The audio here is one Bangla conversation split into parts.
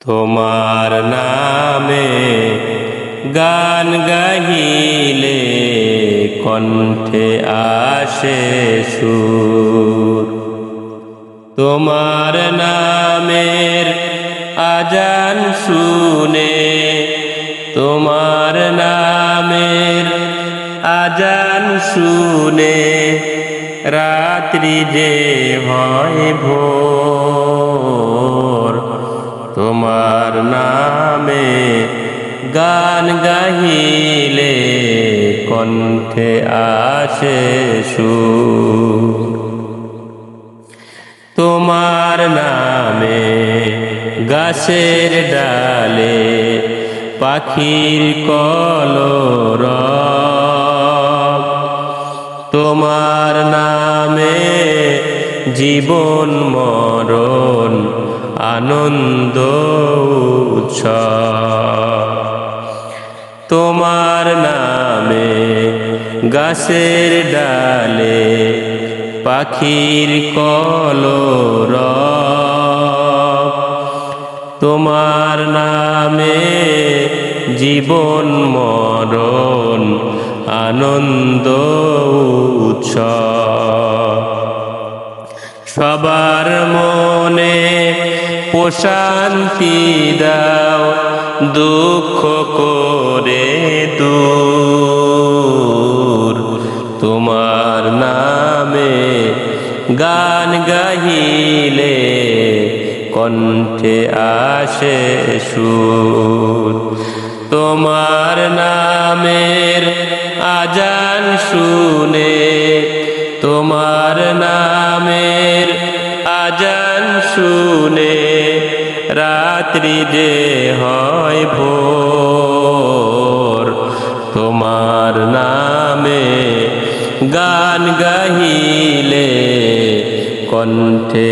তোমার নামে গান গাহিলে কণ্ঠে আসে সুর। তোমার নামের আজান শুনে তোমার নামের আজান শুনে রাত্রি যে হয় ভোর। তোমার নামে গান গাহিলে কণ্ঠে আসে সুর। তোমার নামে গাছের ডালে পাখির কলর। তোমার নামে জীবন মরণ আনন্দ তোমার নামে গাছের ডালে পাখির কলর তোমার নামে জীবন মরণ আনন্দ উৎসব। সবার মনে প্রশান্তি দাও, দুঃখ করে দূর। তোমার নামে গান গাহিলে কণ্ঠে আসে সুর। তোমার নামের আজান শুনে তোমার নামের আজান শুনে রাত্রি যে হয় ভোর, তোমার নামে গান গাহিলে কণ্ঠে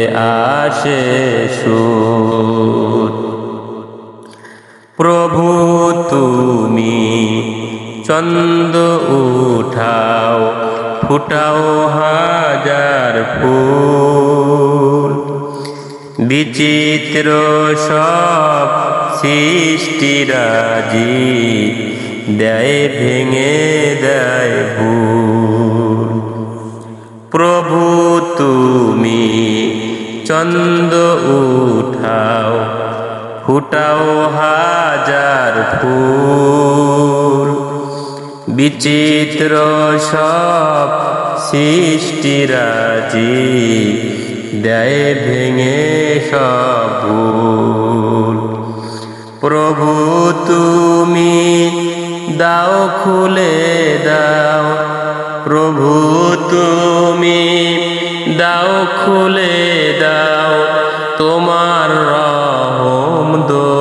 আসে সুর। প্রভু তুমি চন্দ উঠাও, ফুটাও হাজার ফুল। বিচিত্র সব সৃষ্টিরাজি দেয় ভেঙে দেয় ভুল। প্রভু তুমি চন্দ উঠাও, ফুটাও হাজার ফুল। বিচিত্র সব সৃষ্টিরাজি দেয় ভেঙে সব ভুল। প্রভু তুমি দাও, খুলে দাও। প্রভু তুমি দাও, খুলে দাও। তোমার রহম দোর।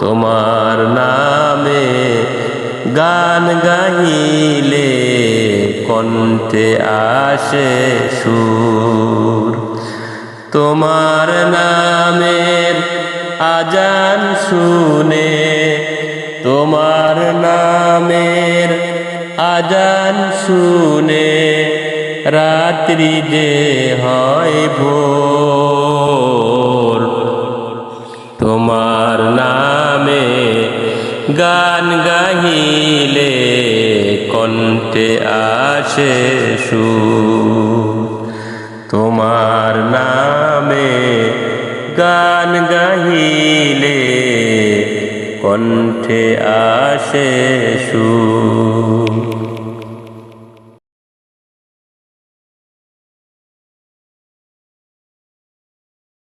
তোমার নামে গান গাহিলে কণ্ঠে আসে সুর। তোমার নামের আজান শুনে, তোমার নামের আজান শুনে রাত্রি যে হয় ভোর। তোমার নামে গান গাহিলে কণ্ঠে আসে সু তোমার নামে গান গাহিলে কণ্ঠে আসে সুর।